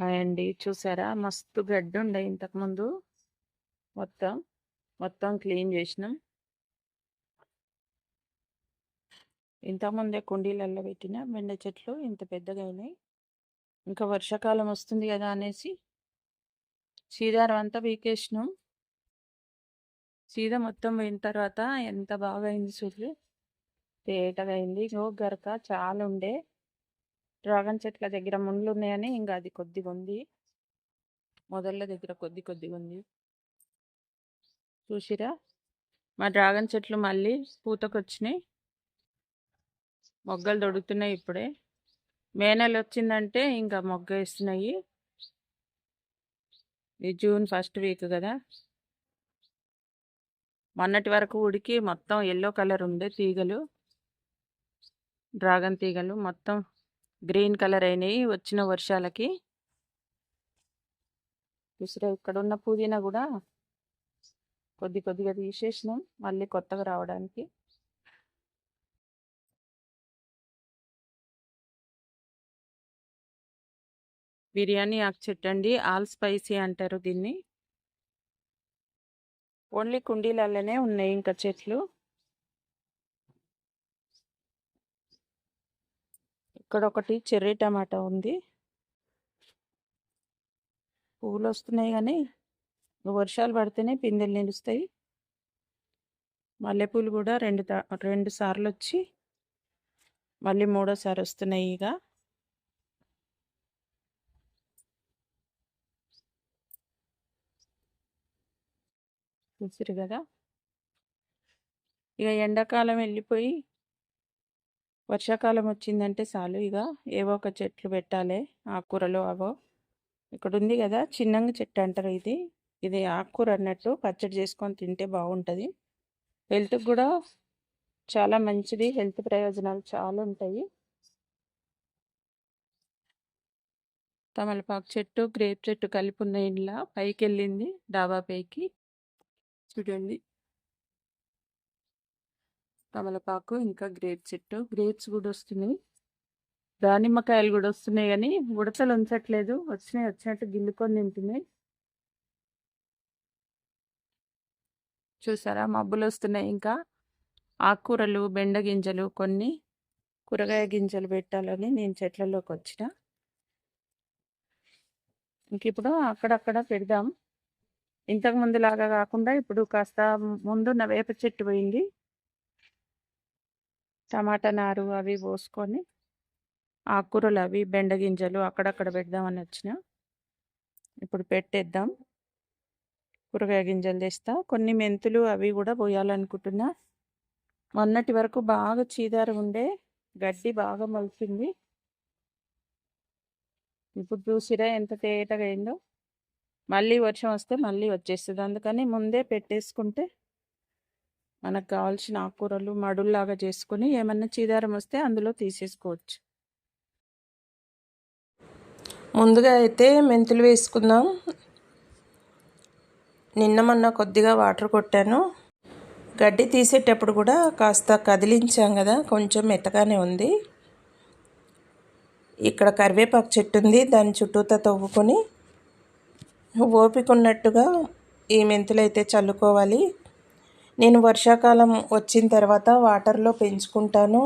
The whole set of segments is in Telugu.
హాయ్ అండి. చూసారా మస్తు గడ్డుండే ఇంతకుముందు. మొత్తం. మొత్తం క్లీన్ చేసినాం ఇంతకుముందే కుండీలలో పెట్టిన బెండ చెట్లు ఇంత పెద్దగా అయినాయి ఇంకా వర్షాకాలం వస్తుంది కదా అనేసి సీదారం అంతా పీకేసినాం. సీద మొత్తం పోయిన తర్వాత ఎంత బాగా అయింది చూడు. తేటగా అయింది. గరక చాలా ఉండే. డ్రాగన్ చెట్ల దగ్గర ముళ్ళున్నాయని ఇంకా అది కొద్దిగా ఉంది మొదళ్ళ దగ్గర కొద్ది కొద్దిగా ఉంది చూసిరా మా డ్రాగన్ చెట్లు మళ్ళీ పూతకొచ్చినాయి. మొగ్గలు దొడుకుతున్నాయి ఇప్పుడే. మే నెల వచ్చిందంటే ఇంకా మొగ్గ వేస్తున్నాయి ఇది జూన్ ఫస్ట్ వీక్ కదా మొన్నటి వరకు ఉడికి మొత్తం ఎల్లో కలర్ ఉండే తీగలు. డ్రాగన్ తీగలు మొత్తం గ్రీన్ కలర్ అయినాయి వచ్చిన వర్షాలకి. ఇక్కడ ఉన్న పుదీనా కూడా కొద్ది కొద్దిగా తీసేసినాం. మళ్ళీ కొత్తగా రావడానికి. బిర్యానీ ఆకు చెట్టండి. ఆల్ స్పైసీ అంటారు దీన్ని. ఓన్లీ కుండీలలోనే ఉన్నాయి ఇంకా చెట్లు. ఇక్కడ ఒకటి చెర్రీ టమాటా ఉంది. పువ్వులు వస్తున్నాయి కానీ వర్షాలు పడితేనే పిందెలు నిలుస్తాయి. మల్లెపూలు కూడా రెండు రెండు సార్లు వచ్చి మళ్ళీ మూడోసారి వస్తున్నాయి ఇక చూసిర్రు కదా ఇక ఎండాకాలం వెళ్ళిపోయి వర్షాకాలం వచ్చిందంటే చాలు ఇక ఏవో ఒక చెట్లు పెట్టాలి ఆకుకూరలో అవో. ఇక్కడ ఉంది కదా చిన్నంగి చెట్టు అంటారు ఇది. ఇది ఆకుకూర అన్నట్టు పచ్చడి చేసుకొని తింటే బాగుంటుంది హెల్త్‌కి కూడా చాలా మంచిది. హెల్త్ ప్రయోజనాలు చాలా ఉంటాయి. తమలపాకు చెట్టు, గ్రేప్ చెట్టు కలిపి ఉన్న ఇంట్లో పైకి వెళ్ళింది డాబా పైకి. చూడండి. తమలపాకు ఇంకా గ్రేప్ చెట్టు. గ్రేప్స్ కూడా వస్తున్నాయి. దానిమ్మకాయలు కూడా వస్తున్నాయి కానీ ఉడతలు ఉంచట్లేదు. వచ్చినాయి వచ్చినట్టు గిల్లుకొని తింటున్నాయి. చూసారా మబ్బులు వస్తున్నాయి ఇంకా. ఆకుకూరలు, బెండ గింజలు కొన్ని కూరగాయ గింజలు పెట్టాలని నేను చెట్లలోకి వచ్చిన ఇంకిప్పుడు అక్కడక్కడ పెడదాం. ఇంతకు ముందులాగా కాకుండా ఇప్పుడు కాస్త ముందున్న వేప చెట్టు పోయింది. టమాటా నారు అవి పోసుకొని ఆకుకూరలు అవి బెండ గింజలు అక్కడక్కడ పెడదామని వచ్చిన. ఇప్పుడు పెట్టేద్దాం. కూరగాయ గింజలు తెస్తా. కొన్ని మెంతులు అవి కూడా పోయాలనుకుంటున్నా. మొన్నటి వరకు బాగా చీదారు ఉండే. గడ్డి బాగా మొలిచింది. ఇప్పుడు చూసిరా ఎంత తేటగా అయిందో. మళ్ళీ వర్షం వస్తే మళ్ళీ వచ్చేస్తుంది అందుకని ముందే పెట్టేసుకుంటే మనకు కావాల్సిన ఆకుకూరలు మడుల్లాగా చేసుకొని ఏమన్నా చీదారం వస్తే అందులో తీసేసుకోవచ్చు. ముందుగా అయితే మెంతులు వేసుకుందాం. నిన్న మొన్న కొద్దిగా వాటర్ కొట్టాను. గడ్డి తీసేటప్పుడు కూడా కాస్త కదిలించాం కదా కొంచెం మెత్తగానే ఉంది. ఇక్కడ కరివేపాకు చెట్టు ఉంది. దాని చుట్టూతా తవ్వుకొని ఓపిక ఉన్నట్టుగా ఈ అయితే చల్లుకోవాలి. నేను వర్షాకాలం వచ్చిన తర్వాత వాటర్‌లో పెంచుకుంటాను.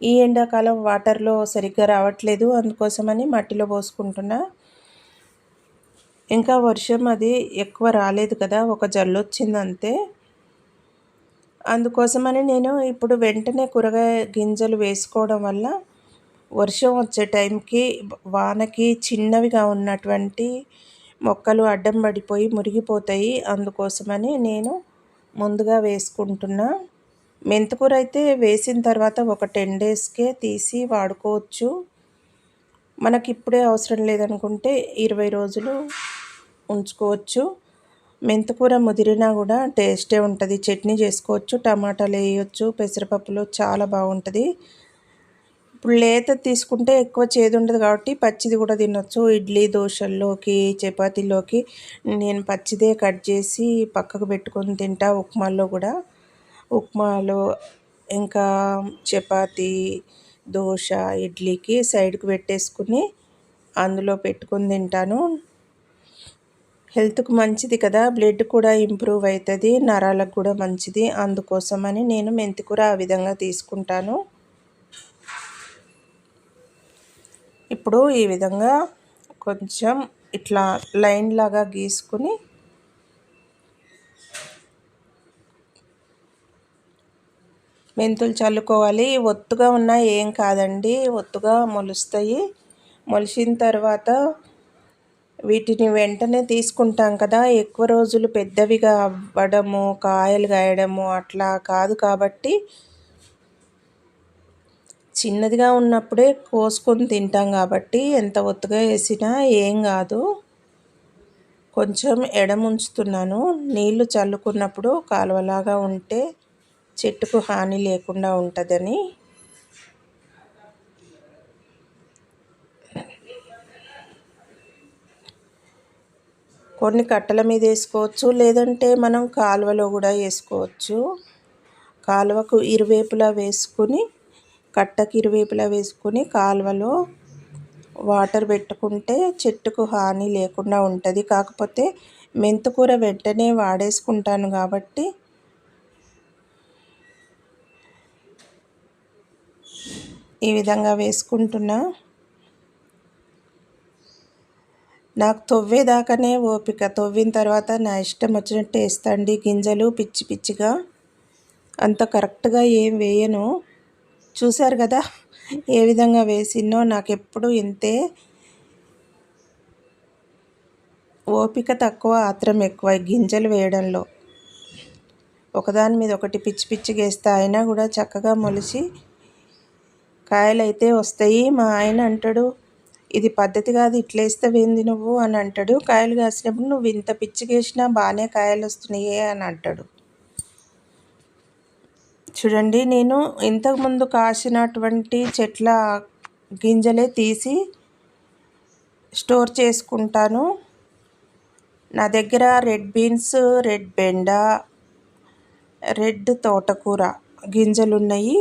ఈ ఎండాకాలం వాటర్‌లో సరిగ్గా రావట్లేదు. అందుకోసమని మట్టిలో పోసుకుంటున్నా. ఇంకా వర్షం అది ఎక్కువ రాలేదు కదా! ఒక జల్లు వచ్చింది అంతే. అందుకోసమని నేను ఇప్పుడు వెంటనే కూరగాయ గింజలు వేసుకోవడం వల్ల వర్షం వచ్చే టైంకి వానకి చిన్నవిగా ఉన్నటువంటి మొక్కలు అడ్డం పడిపోయి మురిగిపోతాయి. అందుకోసమని నేను ముందుగా వేసుకుంటున్నా. మెంతికూర అయితే వేసిన తర్వాత ఒక 10 డేస్‌కే తీసి వాడుకోవచ్చు. మనకి ఇప్పుడే అవసరం లేదనుకుంటే 20 రోజులు ఉంచుకోవచ్చు. మెంతికూర ముదిరినా కూడా టేస్టే ఉంటుంది చట్నీ చేసుకోవచ్చు. టమాటాలు వేయొచ్చు. పెసరపప్పులో చాలా బాగుంటుంది ఇప్పుడు లేత తీసుకుంటే ఎక్కువ చేదుండదు కాబట్టి పచ్చిది కూడా తినొచ్చు. ఇడ్లీ, దోశల్లోకి, చపాతీలోకి నేను పచ్చిదే కట్ చేసి పక్కకు పెట్టుకొని తింటా ఉప్మాలో కూడా. ఉప్మాలో ఇంకా చపాతీ, దోశ, ఇడ్లీకి సైడ్‌కి పెట్టేసుకొని అందులో పెట్టుకొని తింటాను. హెల్త్కు మంచిది కదా. బ్లడ్ కూడా ఇంప్రూవ్ అవుతుంది నరాలకు కూడా మంచిది. అందుకోసమని నేను మెంతికూర ఆ విధంగా తీసుకుంటాను. ఇప్పుడు ఈ విధంగా కొంచెం ఇట్లా లైన్ లాగా గీసుకుని మెంతులు చల్లుకోవాలి. ఒత్తుగా ఉన్నా ఏం కాదండి. ఒత్తుగా మొలుస్తాయి. మొలిచిన తర్వాత వీటిని వెంటనే తీసుకుంటాం కదా. ఎక్కువ రోజులు పెద్దవిగా అవ్వడము కాయలు కాయడము అట్లా కాదు కాబట్టి చిన్నదిగా ఉన్నప్పుడే కోసుకొని తింటాం కాబట్టి ఎంత ఒత్తుగా వేసినా ఏం కాదు. కొంచెం ఎడముంచుతున్నాను నీళ్ళు చల్లుకున్నప్పుడు కాలువలాగా ఉంటే చెట్టుకు హాని లేకుండా ఉంటుందని. కొన్ని కట్టల మీద వేసుకోవచ్చు లేదంటే మనం కాలువలో కూడా వేసుకోవచ్చు. కాలువకు ఇరువైపులా వేసుకుని కట్టకి ఇరువైపులా వేసుకుని కాలువలో వాటర్ పెట్టుకుంటే చెట్టుకు హాని లేకుండా ఉంటుంది. కాకపోతే మెంతుకూర వెంటనే వాడేసుకుంటాను కాబట్టి ఈ విధంగా వేసుకుంటున్నా. నాకు తొవ్వేదాకానే ఓపిక. తొవ్విన తర్వాత నా ఇష్టం వచ్చినట్టు వేస్తాండి. గింజలు పిచ్చి పిచ్చిగా. అంత కరెక్ట్గా ఏం వేయను. చూశారు కదా? ఏ విధంగా వేసినో నాకు ఎప్పుడు ఇంతే ఓపిక తక్కువ ఆత్రం ఎక్కువ గింజలు వేయడంలో. ఒకదాని మీద ఒకటి పిచ్చి పిచ్చిగా వేస్తే అయినా కూడా చక్కగా మొలిచి కాయలైతే వస్తాయి. మా ఆయన అంటాడు ఇది పద్ధతి కాదు ఇట్లేస్తావేంది నువ్వు? అని అంటాడు. కాయలు కాసినప్పుడు నువ్వు ఇంత పిచ్చికేసినా బాగానే కాయలు వస్తున్నాయే అని అంటాడు. చూడండి నేను ఇంతకుముందు కాసినటువంటి చెట్ల గింజలే తీసి స్టోర్ చేసుకుంటాను. నా దగ్గర రెడ్ బీన్స్ రెడ్ బెండ రెడ్ తోటకూర గింజలు ఉన్నాయి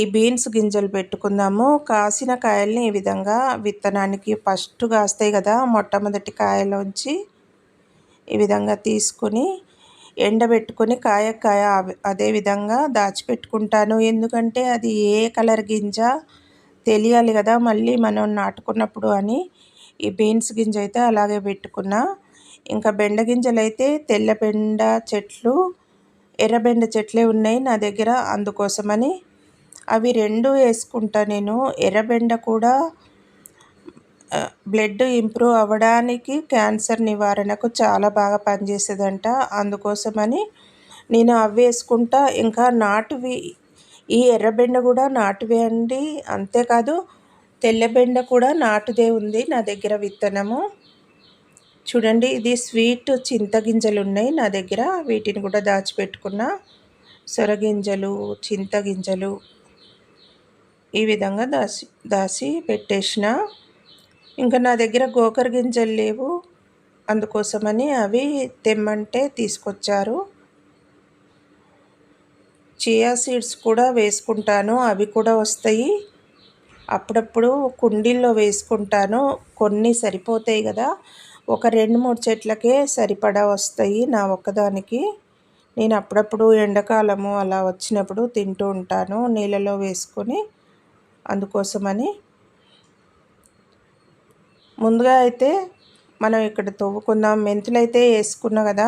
ఈ బీన్స్ గింజలు పెట్టుకుందాము. కాసిన కాయల్ని ఈ విధంగా విత్తనానికి ఫస్ట్ కాస్తాయి కదా మొట్టమొదటి కాయలోంచి ఈ విధంగా తీసుకొని ఎండబెట్టుకొని కాయ కాయ అదే విధంగా దాచిపెట్టుకుంటాను. ఎందుకంటే అది ఏ కలర్ గింజ తెలియాలి కదా మళ్ళీ మనం నాటుకున్నప్పుడు అని ఈ బీన్స్ గింజ అయితే అలాగే పెట్టుకున్నా. ఇంకా బెండ గింజలు అయితే తెల్ల బెండ చెట్లు ఎర్రబెండ చెట్లే ఉన్నాయి నా దగ్గర అందుకోసమని. అవి రెండు వేసుకుంటా నేను. ఎర్రబెండ కూడా బ్లడ్ ఇంప్రూవ్ అవ్వడానికి క్యాన్సర్ నివారణకు చాలా బాగా పనిచేస్తుందంట అందుకోసమని నేను అవి వేసుకుంటా ఇంకా నాటువి. ఈ ఎర్రబెండ కూడా నాటువే అండి. అంతేకాదు తెల్లబెండ కూడా నాటుదే ఉంది నా దగ్గర విత్తనము. చూడండి ఇది స్వీట్ చింతగింజలు ఉన్నాయి నా దగ్గర. వీటిని కూడా దాచిపెట్టుకున్న. సొరగింజలు చింతగింజలు ఈ విధంగా దాసి దాసి పెట్టేసిన. ఇంకా నా దగ్గర గోకర గింజలు లేవు. అందుకోసమని అవి తెమ్మంటే తీసుకొచ్చారు. చియా సీడ్స్ కూడా వేసుకుంటాను. అవి కూడా వస్తాయి. అప్పుడప్పుడు కుండీల్లో వేసుకుంటాను. కొన్ని సరిపోతాయి కదా. ఒక రెండు మూడు చెట్లకే సరిపడా వస్తాయి నా ఒక్కదానికి. నేను అప్పుడప్పుడు ఎండాకాలము అలా వచ్చినప్పుడు తింటూ ఉంటాను నీళ్ళలో వేసుకొని. అందుకోసమని ముందుగా అయితే మనం ఇక్కడ తవ్వుకుందాం మెంతులు అయితే వేసుకున్నా కదా.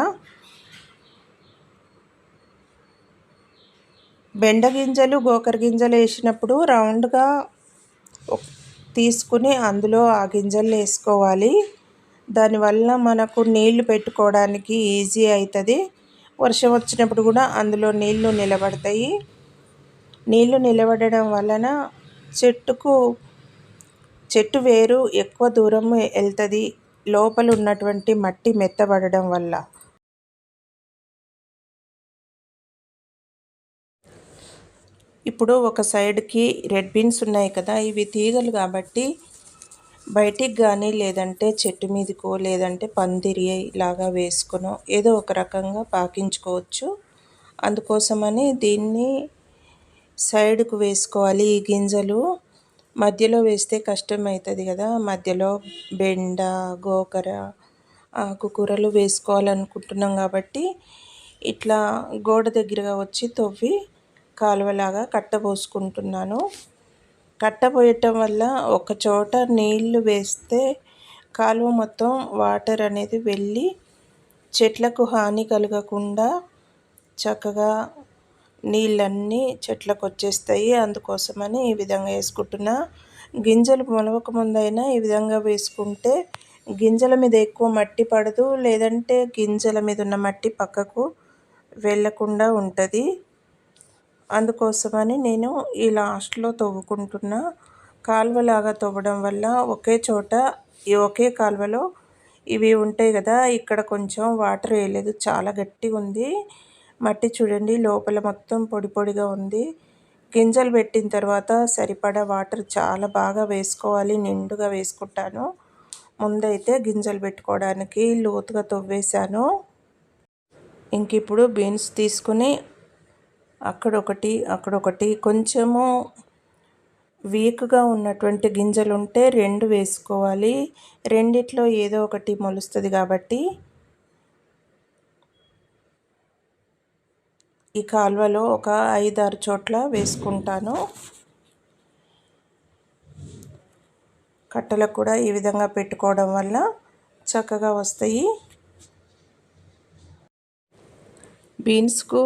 బెండ గింజలు గోకర గింజలు వేసినప్పుడు రౌండ్గా తీసుకుని అందులో ఆ గింజలు వేసుకోవాలి. దానివల్ల మనకు నీళ్ళు పెట్టుకోవడానికి ఈజీ అవుతుంది వర్షం వచ్చినప్పుడు కూడా అందులో నీళ్ళు నిలబడతాయి. నీళ్ళు నిలబడడం వలన చెట్టుకు చెట్టు వేరు ఎక్కువ దూరం వెళ్తుంది లోపల ఉన్నటువంటి మట్టి మెత్తబడడం వల్ల. ఇప్పుడు ఒక సైడ్కి రెడ్ బీన్స్ ఉన్నాయి కదా ఇవి తీగలు కాబట్టి బయటికి కానీ లేదంటే చెట్టు మీదకో లేదంటే పందిరి లాగా వేసుకునో ఏదో ఒక రకంగా పాకించుకోవచ్చు. అందుకోసమని దీన్ని సైడ్కు వేసుకోవాలి ఈ గింజలు. మధ్యలో వేస్తే కష్టం అవుతుంది కదా. మధ్యలో బెండ గోకర ఆకుకూరలు వేసుకోవాలనుకుంటున్నాం కాబట్టి ఇట్లా గోడ దగ్గరగా వచ్చి తవ్వి కాలువలాగా కట్టబోసుకుంటున్నాను. కట్టబోయటం వల్ల ఒక చోట నీళ్ళు వేస్తే కాలువ మొత్తం వాటర్ అనేది వెళ్ళి చెట్లకు హాని కలగకుండా చక్కగా నీళ్ళన్నీ చెట్లకు వచ్చేస్తాయి అందుకోసమని ఈ విధంగా వేసుకుంటున్నా. గింజలు మొలవక ముందైనా ఈ విధంగా వేసుకుంటే గింజల మీద ఎక్కువ మట్టి పడదు. లేదంటే గింజల మీద ఉన్న మట్టి పక్కకు వెళ్ళకుండా ఉంటుంది. అందుకోసమని నేను ఈ లాస్ట్లో తవ్వుకుంటున్నా. కాలువలాగా తవ్వడం వల్ల ఒకే చోట ఈ ఒకే కాలువలో ఇవి ఉంటాయి కదా ఇక్కడ కొంచెం వాటర్ వేయలేదు. చాలా గట్టిగా ఉంది మట్టి చూడండి లోపల మొత్తం పొడి పొడిగా ఉంది. గింజలు పెట్టిన తర్వాత సరిపడా వాటర్ చాలా బాగా వేసుకోవాలి నిండుగా వేసుకుంటాను. ముందైతే గింజలు పెట్టుకోవడానికి లోతుగా తవ్వేశాను. ఇంక ఇప్పుడు బీన్స్ తీసుకుని అక్కడొకటి అక్కడొకటి కొంచెము వీక్గా ఉన్నటువంటి గింజలు ఉంటే రెండు వేసుకోవాలి. రెండిట్లో ఏదో ఒకటి మొలుస్తుంది కాబట్టి ఈ కాలువలో ఒక ఐదారు చోట్ల వేసుకుంటాను. కట్టలకు కూడా ఈ విధంగా పెట్టుకోవడం వల్ల చక్కగా వస్తాయి. బీన్స్కు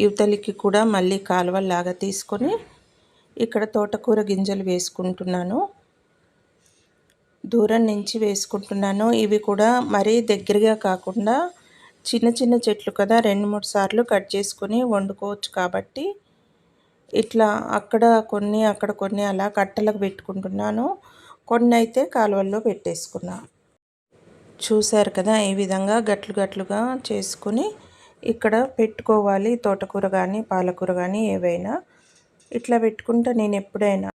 యువతలికి కూడా మళ్ళీ కాలువలాగా తీసుకొని ఇక్కడ తోటకూర గింజలు వేసుకుంటున్నాను. దూరం నుంచి వేసుకుంటున్నాను. ఇవి కూడా మరీ దగ్గరగా కాకుండా చిన్న చిన్న చెట్లు కదా రెండు మూడు సార్లు కట్ చేసుకొని వండుకోవచ్చు కాబట్టి ఇట్లా అక్కడ కొన్ని అక్కడ కొన్ని అలా కట్టలకు పెట్టుకుంటున్నాను. కొన్ని అయితే కాలువల్లో పెట్టేసుకున్నా. చూశారు కదా ఈ విధంగా గట్లు గట్లుగా చేసుకుని ఇక్కడ పెట్టుకోవాలి. తోటకూర కానీ పాలకూర కానీ ఏవైనా ఇట్లా పెట్టుకుంటా నేను ఎప్పుడైనా.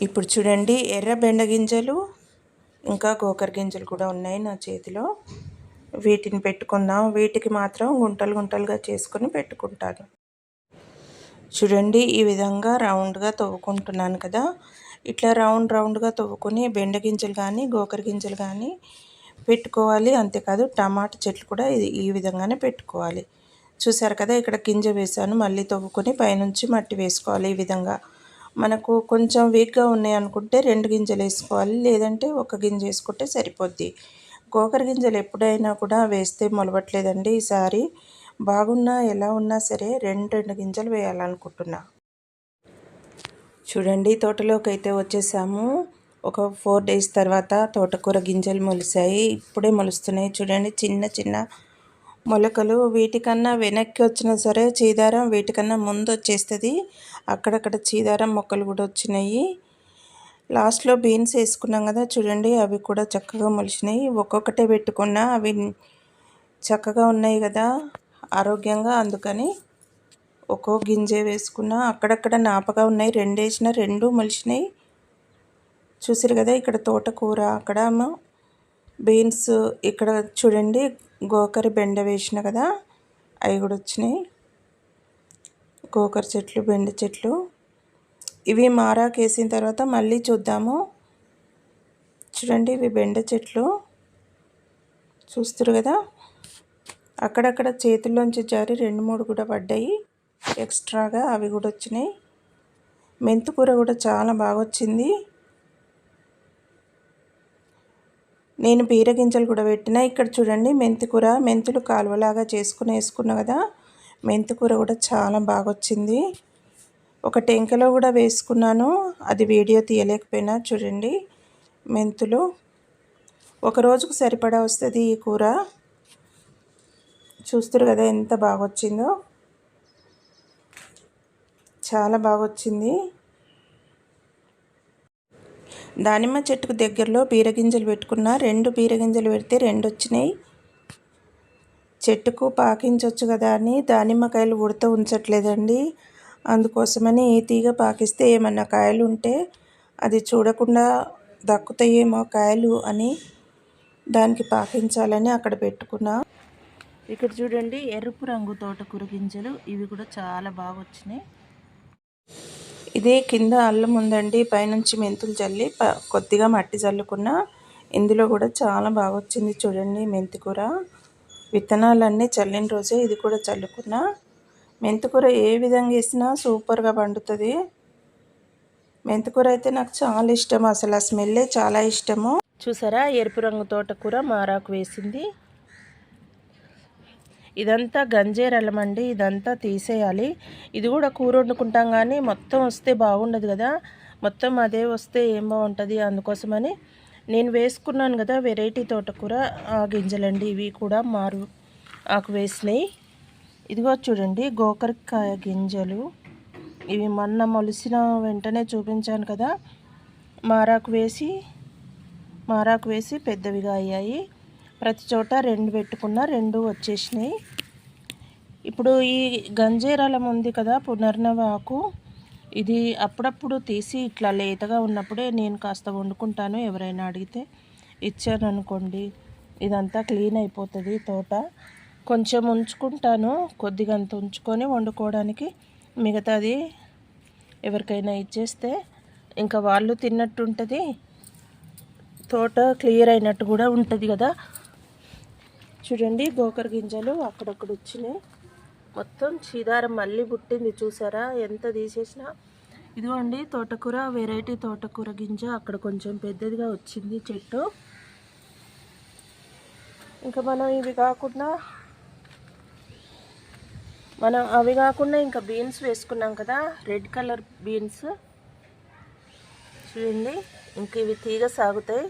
ఇప్పుడు చూడండి ఎర్ర బెండ గింజలు ఇంకా గోకర గింజలు కూడా ఉన్నాయి నా చేతిలో. వీటిని పెట్టుకుందాం. వీటికి మాత్రం గుంటలు గుంటలుగా చేసుకొని పెట్టుకుంటాను. చూడండి ఈ విధంగా రౌండ్గా తవ్వుకుంటున్నాను కదా. ఇట్లా రౌండ్ రౌండ్గా తవ్వుకొని బెండ గింజలు కానీ గోకర గింజలు కానీ పెట్టుకోవాలి. అంతేకాదు టమాటా చెట్లు కూడా ఇది ఈ విధంగానే పెట్టుకోవాలి. చూసారు కదా ఇక్కడ గింజ వేసాను మళ్ళీ తవ్వుకొని పైనుంచి మట్టి వేసుకోవాలి ఈ విధంగా. మనకు కొంచెం వీక్గా ఉన్నాయి అనుకుంటే రెండు గింజలు వేసుకోవాలి. లేదంటే ఒక గింజ వేసుకుంటే సరిపోద్ది. గోకర గింజలు ఎప్పుడైనా కూడా వేస్తే మొలవట్లేదండి ఈసారి. బాగున్నా ఎలా ఉన్నా సరే రెండు రెండు గింజలు వేయాలనుకుంటున్నా. చూడండి తోటలోకి అయితే వచ్చేసాము. ఒక ఫోర్ డేస్ తర్వాత తోటకూర గింజలు మొలిసాయి ఇప్పుడే మొలుస్తున్నాయి. చూడండి చిన్న చిన్న మొలకలు. వీటికన్నా వెనక్కి వచ్చినా సరే చీదారం వీటికన్నా ముందు వచ్చేస్తుంది. అక్కడక్కడ చీదారం మొక్కలు కూడా వచ్చినాయి. లాస్ట్లో బీన్స్ వేసుకున్నాం కదా చూడండి అవి కూడా చక్కగా మొలిచినాయి. ఒక్కొక్కటే పెట్టుకున్నా అవి చక్కగా ఉన్నాయి కదా ఆరోగ్యంగా. అందుకని ఒక్కో గింజ వేసుకున్నా. అక్కడక్కడ నాపగా ఉన్నాయి. రెండు వేసిన రెండు మొలిచినాయి. చూసారు కదా ఇక్కడ తోటకూర అక్కడ బీన్స్ ఇక్కడ చూడండి గోకరి బెండ వేసిన కదా అవి కూడా వచ్చినాయి. గోకర చెట్లు బెండ చెట్లు. ఇవి మారాకేసిన తర్వాత మళ్ళీ చూద్దాము. చూడండి ఇవి బెండ చెట్లు. చూస్తారు కదా? అక్కడక్కడ చేతుల్లోంచి జారి రెండు మూడు కూడా పడ్డాయి. ఎక్స్ట్రాగా అవి కూడా వచ్చినాయి. మెంతుకూర కూడా చాలా బాగా వచ్చింది. నేను బీరగింజలు కూడా పెట్టిన. ఇక్కడ చూడండి మెంతికూర మెంతులు కాలువలాగా చేసుకుని వేసుకున్నా కదా? మెంతికూర కూడా చాలా బాగా వచ్చింది. ఒక టెంకలో కూడా వేసుకున్నాను. అది వీడియో తీయలేకపోయినా చూడండి. మెంతులు. ఒక రోజుకు సరిపడా వస్తుంది ఈ కూర. చూస్తారు కదా ఎంత బాగా వచ్చిందో చాలా బాగా వచ్చింది దానిమ్మ చెట్టుకు దగ్గరలో బీరగింజలు పెట్టుకున్న రెండు బీరగింజలు పెడితే రెండు వచ్చినాయి చెట్టుకు పాకించవచ్చు కదా అని దానిమ్మకాయలు ఉడత ఉంచట్లేదండి. అందుకోసమని తీగ పాకిస్తే ఏమన్నా కాయలు ఉంటే అది చూడకుండా దక్కుతాయేమో కాయలు అని దానికి పాకించాలని అక్కడ పెట్టుకున్నా. ఇక్కడ చూడండి ఎరుపు రంగు తోటకూర గింజలు ఇవి కూడా చాలా బాగా వచ్చినాయి. ఇది కింద అల్లం ఉందండి. పైనుంచి మెంతులు చల్లి కొద్దిగా మట్టి చల్లుకున్న ఇందులో కూడా చాలా బాగా వచ్చింది చూడండి మెంతి కూర. విత్తనాలన్నీ చల్లిన రోజే ఇది కూడా చల్లుకున్న. మెంతికూర ఏ విధంగా వేసినా సూపర్గా పండుతుంది. మెంతికూర అయితే నాకు చాలా ఇష్టం. అసలు ఆ స్మెల్లే చాలా ఇష్టము. చూసారా? ఎరుపు రంగు తోటకూర మారాకు వేసింది. ఇదంతా గంజేరలం అండి. ఇదంతా తీసేయాలి. ఇది కూడా కూర వండుకుంటాం కానీ మొత్తం వస్తే బాగుండదు కదా. మొత్తం అదే వస్తే ఏం బాగుంటుంది అందుకోసమని నేను వేసుకున్నాను కదా వెరైటీ తోటకూర. ఆ గింజలండి ఇవి కూడా మారు ఆకు వేసినాయి. ఇదిగో చూడండి గోకరకాయ గింజలు. ఇవి మొన్న మొలిసిన వెంటనే చూపించాను కదా. మారాకు వేసి మారాకు వేసి పెద్దవిగా అయ్యాయి. ప్రతి చోట రెండు పెట్టుకున్న రెండు వచ్చేసినాయి. ఇప్పుడు ఈ గంజేరాలం ఉంది కదా పునర్నవ ఆకు ఇది అప్పుడప్పుడు తీసి ఇట్లా లేతగా ఉన్నప్పుడే నేను కాస్త వండుకుంటాను ఎవరైనా అడిగితే. ఇచ్చాను అనుకోండి. ఇదంతా క్లీన్ అయిపోతుంది తోట. కొంచెం ఉంచుకుంటాను. కొద్దిగా అంత ఉంచుకొని వండుకోవడానికి మిగతాది ఎవరికైనా ఇచ్చేస్తే ఇంకా వాళ్ళు తిన్నట్టు ఉంటుంది తోట క్లియర్ అయినట్టు కూడా ఉంటుంది కదా. చూడండి గోకర గింజలు అక్కడక్కడ వచ్చినాయి. మొత్తం చీదారం మళ్ళీ పుట్టింది చూసారా? ఎంత తీసేసినా. ఇదిగోండి తోటకూర వెరైటీ తోటకూర గింజ అక్కడ కొంచెం పెద్దదిగా వచ్చింది చెట్టు. ఇంకా మనం ఇవి కాకుండా మనం అవి కాకుండా ఇంకా బీన్స్ వేసుకున్నాం కదా రెడ్ కలర్ బీన్స్. చూడండి ఇంక ఇవి తీగ సాగుతాయి.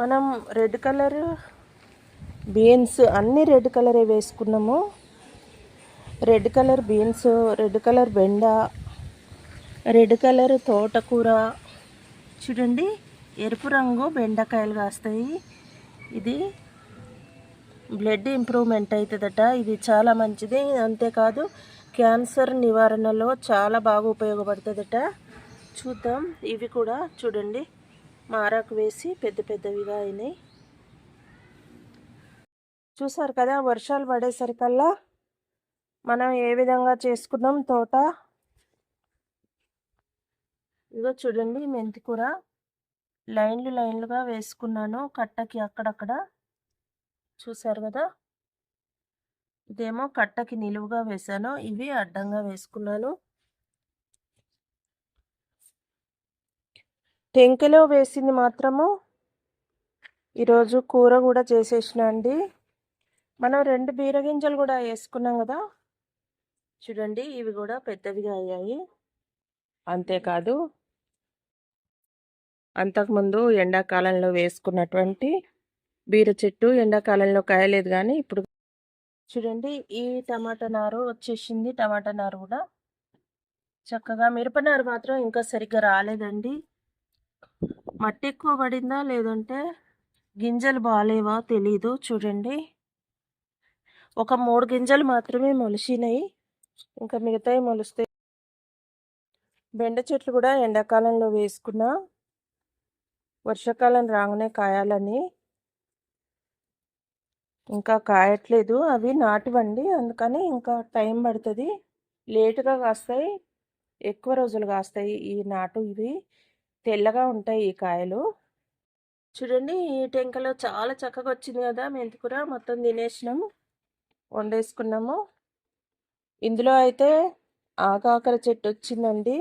మనం రెడ్ కలర్ బీన్స్ అన్నీ రెడ్ కలరే వేసుకున్నాము. Red colour beans red colour బెండ రెడ్ కలర్ తోటకూర. చూడండి ఎరుపు రంగు బెండకాయలు కాస్తాయి. ఇది బ్లడ్ ఇంప్రూవ్మెంట్ అవుతుందట ఇది చాలా మంచిది. అంతేకాదు క్యాన్సర్ నివారణలో చాలా బాగా ఉపయోగపడుతుందట. చూద్దాం. ఇవి కూడా చూడండి. మారాకు వేసి పెద్ద పెద్దవిగా అయినాయి. చూసారు కదా వర్షాలు పడేసరికల్లా మనం ఏ విధంగా చేసుకున్నాం తోట? ఇదిగో చూడండి మెంతికూర. లైన్లు లైన్లుగా వేసుకున్నాను. కట్టకి అక్కడక్కడ. చూసారు కదా! ఇదేమో కట్టకి నిలువుగా వేసాను. ఇవి అడ్డంగా వేసుకున్నాను. టెంకెలో వేసింది మాత్రము. ఈరోజు కూర కూడా చేసేసిన అండి. మనం రెండు బీరగింజలు కూడా వేసుకున్నాం కదా! చూడండి ఇవి కూడా పెద్దవిగా అయ్యాయి. అంతేకాదు అంతకుముందు ఎండాకాలంలో వేసుకున్నటువంటి బీర చెట్టు ఎండాకాలంలో కాయలేదు కానీ ఇప్పుడు చూడండి ఈ టమాటా నారు వచ్చేసింది. టమాటా నారు కూడా చక్కగా మిరపనారు మాత్రం ఇంకా సరిగ్గా రాలేదండి. మట్టి ఎక్కువ పడిందా లేదంటే గింజలు బాగాలేవా తెలీదు చూడండి. ఒక మూడు గింజలు మాత్రమే మొలిచినాయి. ఇంకా మిగతాయి మొలిస్తే బెండ చెట్లు కూడా ఎండాకాలంలో వేసుకున్నా. వర్షాకాలం రాగానే కాయాలని ఇంకా కాయట్లేదు అవి నాటివండి. అందుకని ఇంకా టైం పడుతుంది. లేటుగా కాస్తాయి. ఎక్కువ రోజులు కాస్తాయి ఈ నాటు ఇవి. తెల్లగా ఉంటాయి ఈ కాయలు. చూడండి ఈ టెంకలో చాలా చక్కగా వచ్చింది కదా మెంతికూర. మొత్తం తినేసినాము వండేసుకున్నాము. ఇందులో అయితే ఆకాకర చెట్టు వచ్చిందండి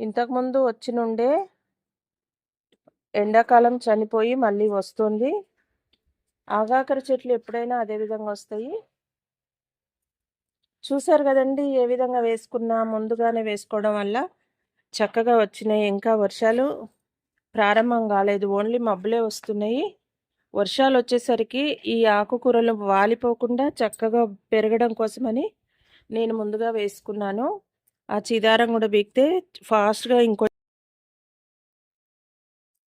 ఇంతకుముందు వచ్చినుండే ఎండాకాలం చనిపోయి మళ్ళీ వస్తుంది. ఆగాకర చెట్లు ఎప్పుడైనా అదే విధంగా వస్తాయి. చూసారు కదండి ఏ విధంగా వేసుకున్నా ముందుగానే వేసుకోవడం వల్ల చక్కగా వచ్చినాయి. ఇంకా వర్షాలు ప్రారంభం కాలేదు. ఓన్లీ మబ్బులే వస్తున్నాయి. వర్షాలు వచ్చేసరికి ఈ ఆకుకూరలు వాలిపోకుండా చక్కగా పెరగడం కోసమని నేను ముందుగా వేసుకున్నాను. ఆ చిదారం కూడా బీక్తే ఫాస్ట్గా ఇంకో